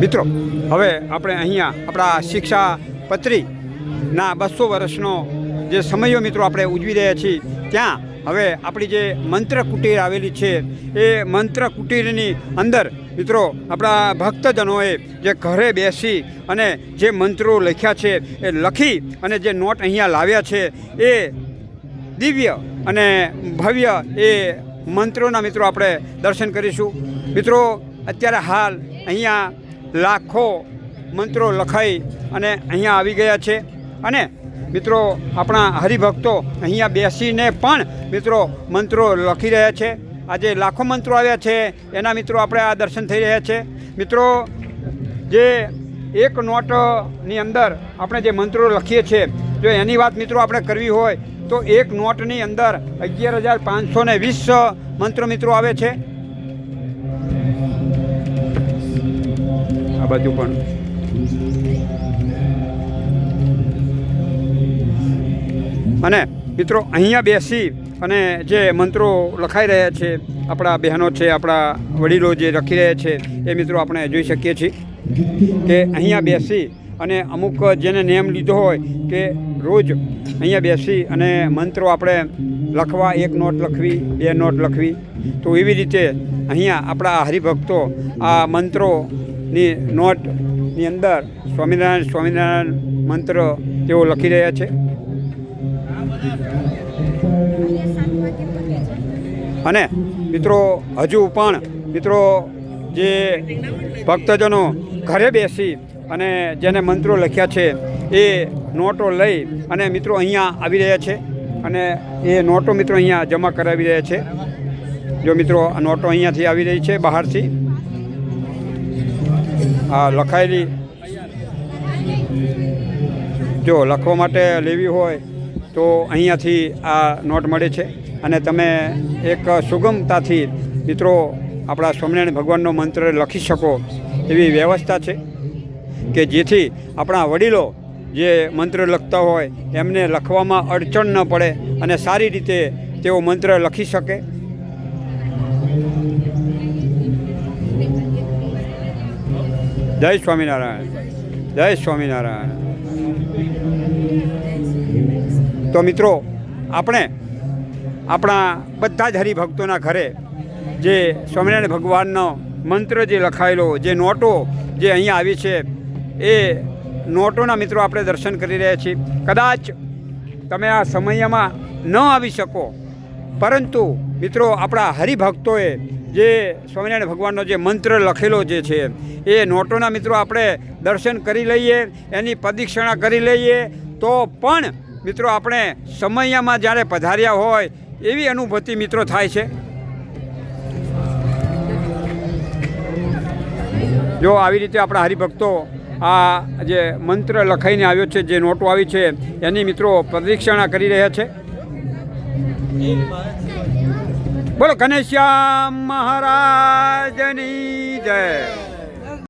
મિત્રો, હવે આપણે અહીંયા આપણા શિક્ષા પત્રીના બસો વર્ષનો જે સમયો મિત્રો આપણે ઉજવી રહ્યા છીએ, ત્યાં હવે આપણી જે મંત્ર કુટીર આવેલી છે, એ મંત્ર કુટીરની અંદર મિત્રો આપણા ભક્તજનોએ જે ઘરે બેસી અને જે મંત્રો લખ્યા છે, એ લખી અને જે નોટ અહીંયા લાવ્યા છે, એ દિવ્ય અને ભવ્ય એ મંત્રોના મિત્રો આપણે દર્શન કરીશું. મિત્રો, અત્યારે હાલ અહીંયા લાખો મંત્રો લખાઈ અને અહીંયા આવી ગયા છે. અને મિત્રો, આપણા હરિભક્તો અહીંયા બેસીને પણ મિત્રો મંત્રો લખી રહ્યા છે. આજે લાખો મંત્રો આવ્યા છે. એના મિત્રો આપણે આ દર્શન થઈ રહ્યા છે. મિત્રો, જે એક નોટની અંદર આપણે જે મંત્રો લખીએ છીએ, જો એની વાત મિત્રો આપણે કરવી હોય, તો એક નોટની અંદર અગિયાર હજાર પાંચસો ને વીસ મંત્રો મિત્રો આવે છે. બાજુ પણ. અને મિત્રો, અહીંયા બેસી અને જે મંત્રો લખાઈ રહ્યા છે, આપણા બહેનો છે, આપણા વડીલો જે લખી રહ્યા છે, એ મિત્રો આપણે જોઈ શકીએ છીએ કે અહીંયા બેસી અને અમુક જેને નિયમ લીધો હોય કે રોજ અહીંયા બેસી અને મંત્રો આપણે લખવા, એક નોટ લખવી, બે નોટ લખવી. તો એવી રીતે અહીંયા આપણા હરિભક્તો આ મંત્રોની નોટની અંદર સ્વામિનારાયણ સ્વામિનારાયણ મંત્ર તેઓ લખી રહ્યા છે. અને મિત્રો, હજુ પણ મિત્રો, જે ભક્તજનો ઘરે બેસી અને જેને મંત્રો લખ્યા છે, એ નોટો લઈ અને મિત્રો અહીંયા આવી રહ્યા છે અને એ નોટો મિત્રો અહીંયા જમા કરાવી રહ્યા છે. જો મિત્રો, આ નોટો અહીંયાથી આવી રહી છે બહારથી. આ લખાયેલી. જો, લખવા માટે લેવી હોય તો અહીંયાથી આ નોટ મળે છે. અને તમે એક સુગમતાથી, મિત્રો, આપણા સ્વામિનારાયણ ભગવાનનો મંત્ર લખી શકો એવી વ્યવસ્થા છે કે જેથી આપણા વડીલો જે મંત્ર લખતા હોય, એમને લખવામાં અડચણ ન પડે અને સારી રીતે તેઓ મંત્ર લખી શકે. જય સ્વામિનારાયણ જય સ્વામિનારાયણ. તો મિત્રો, આપણે આપણા બધા જ હરિભક્તોના ઘરે જે સ્વામિનારાયણ ભગવાનનો મંત્ર જે લખાયેલો, જે નોટો જે અહીંયા આવી છે, એ નોટોના મિત્રો આપણે દર્શન કરી રહ્યા છીએ. કદાચ તમે આ સમયમાં ન આવી શકો, પરંતુ મિત્રો આપણા હરિભક્તોએ જે સ્વામિનારાયણ ભગવાનનો જે મંત્ર લખેલો જે છે, એ નોટોના મિત્રો આપણે દર્શન કરી લઈએ, એની પ્રદક્ષિણા કરી લઈએ, તો પણ મિત્રો આપણે સમયમાં જ્યારે પધાર્યા હોય, એવી અનુભૂતિ મિત્રો થાય છે. જો આવી રીતે આપણા હરિભક્તો આ જે મંત્ર લખાઈને આવ્યો છે, જે નોટો આવી છે, એની મિત્રો પ્રદક્ષિણા કરી રહ્યા છે. બોલો ઘનશ્યામ મહારાજની જય.